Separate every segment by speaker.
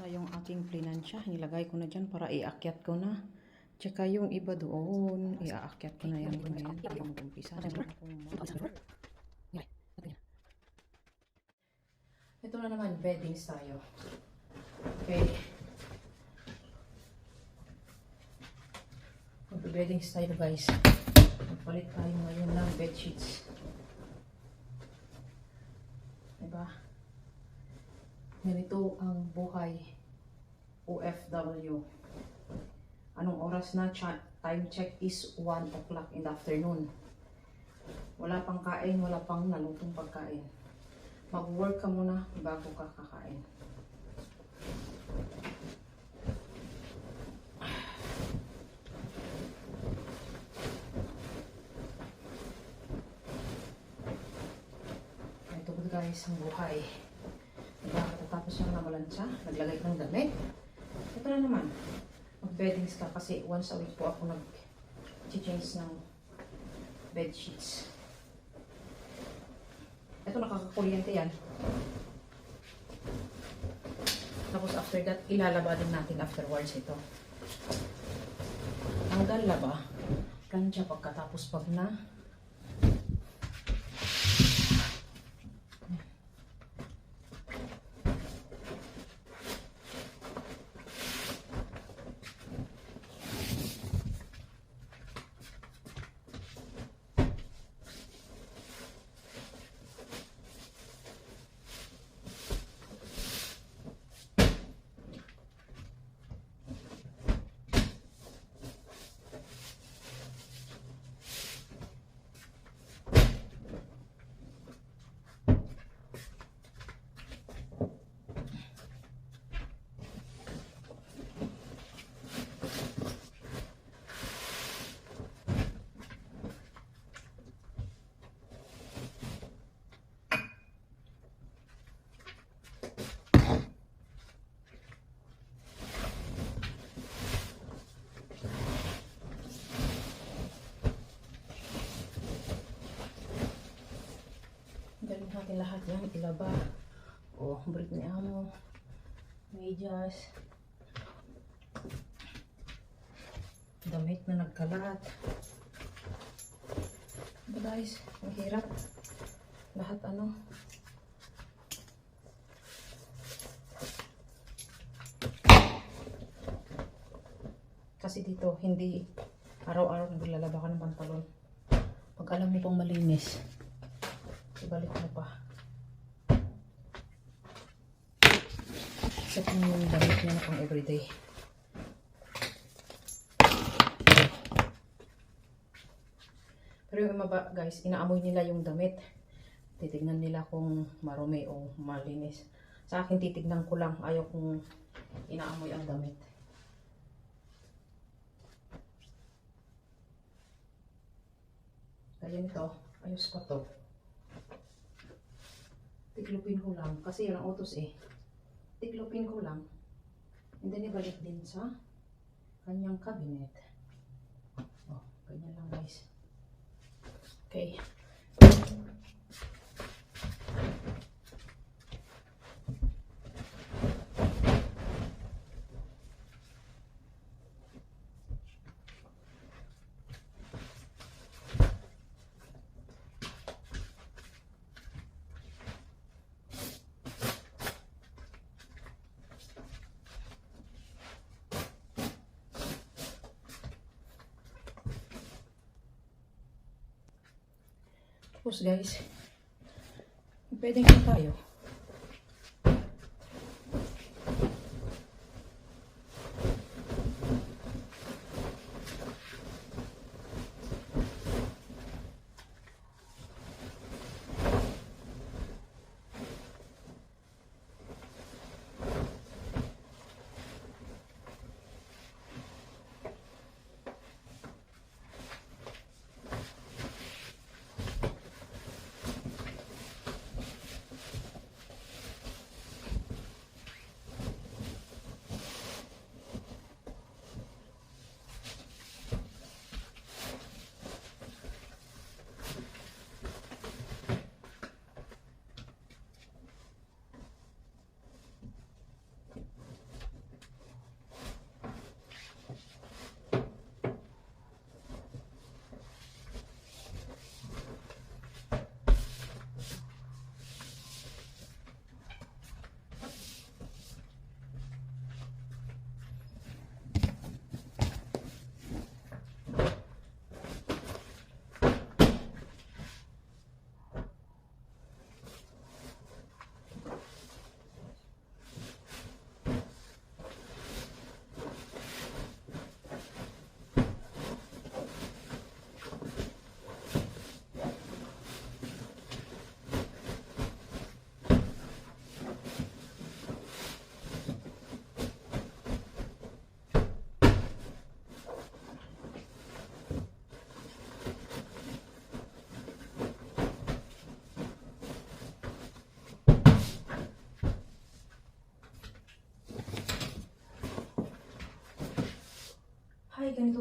Speaker 1: na yung ating plinansya. Nilagay ko na dyan para iakyat ko na. Tsaka yung iba doon, iaakyat ko na yan ngayon. Ang umpisa na akong Ito na naman, beddings tayo. Okay. Mag-beddings tayo guys. Magpalit tayo ngayon ng bedsheets. Diba? Ganito ang buhay OFW. Anong oras na? Time check is 1 o'clock in the afternoon. Wala pang kain, wala pang nalutong pagkain. Mag-work ka muna bago ka kakain. Ito po guys ang buhay. Diba, tapos yung nabalansya, naglagay ng damit. Ito na naman, mag-beddings ka kasi once a week po ako nag-change ng bed sheets. Ito nakakakuryente yan. Tapos after that, ilalaba din natin afterwards ito. Ang laba, plancha pagkatapos pag na natin lahat yan. Ilaba. O, oh, break ni amo. Medyas. Damit na nagkalat. Diba guys? Ang hirap. Lahat ano. Kasi dito, hindi araw-araw naglalaba ka ng pantalon. Pag alam mo pang malinis, ibalik mo pa. Kung yung damit niya na pang everyday. Pero yung iba guys, inaamoy nila yung damit. Titignan nila kung marumi o malinis. Sa akin titignan ko lang, ayaw kong inaamoy ang damit. Kaya nito, ayos pa to tiklopin ko lang kasi yun ang utos eh. Tiklopin ko lang. And then ibalik din sa kanyang cabinet. Oh, ganyan lang guys. Okay. Tapos guys, pwedeng na tayo.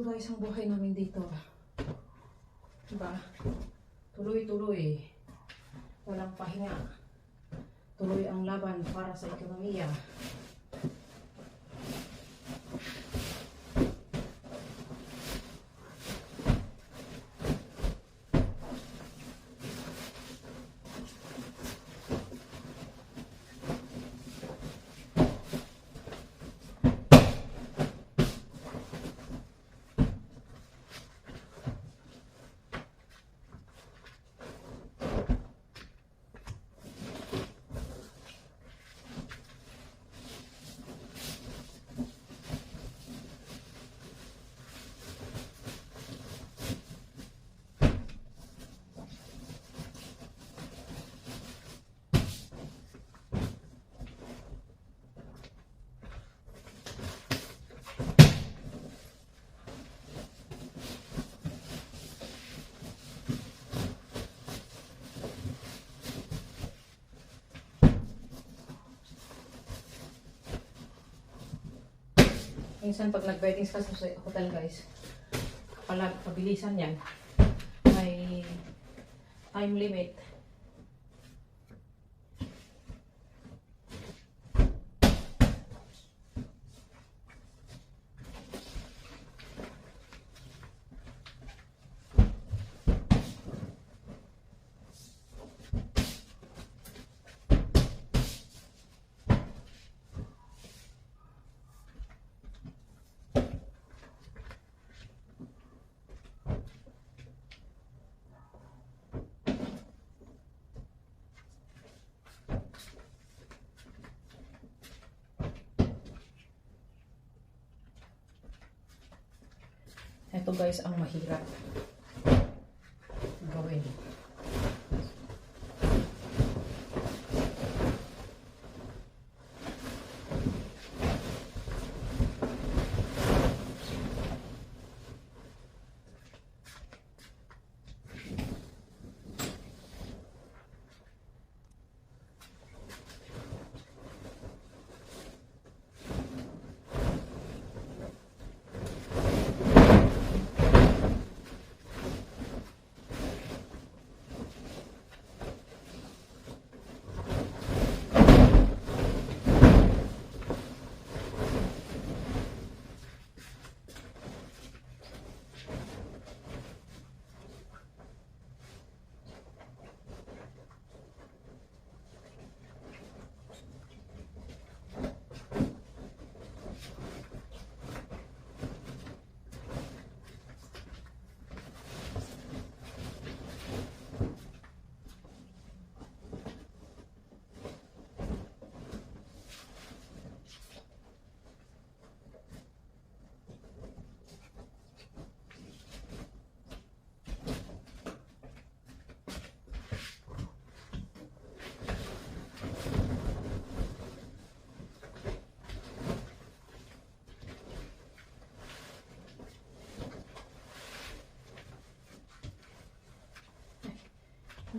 Speaker 1: Guys ang buhay namin dito. Diba? Tuloy-tuloy. Walang pahinga. Tuloy ang laban para sa ekonomiya. Minsan pag nag-weddings ka sa hotel guys, kapag pabilisan yan, may time limit. Ito guys ang mahirap gawin.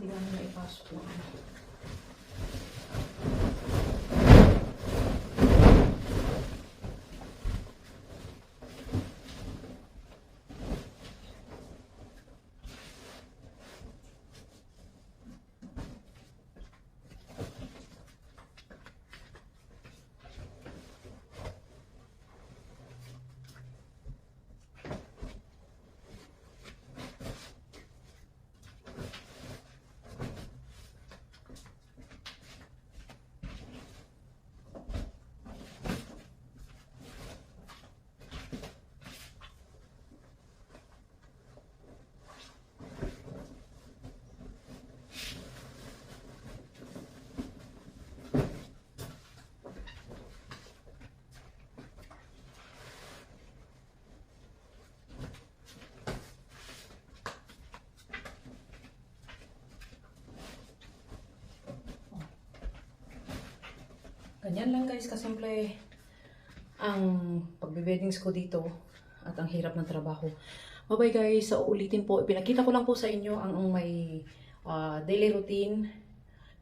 Speaker 1: Hindi ko na ipasok Ganyan lang guys, kasimple ang pagbe-weddings ko dito at ang hirap ng trabaho. Bye-bye guys, sa uulitin po, pinakita ko lang po sa inyo ang, ang may ah, daily routine.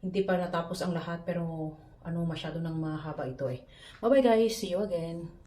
Speaker 1: Hindi pa natapos ang lahat pero ano masyado nang mahaba ito eh. Bye-bye guys, see you again.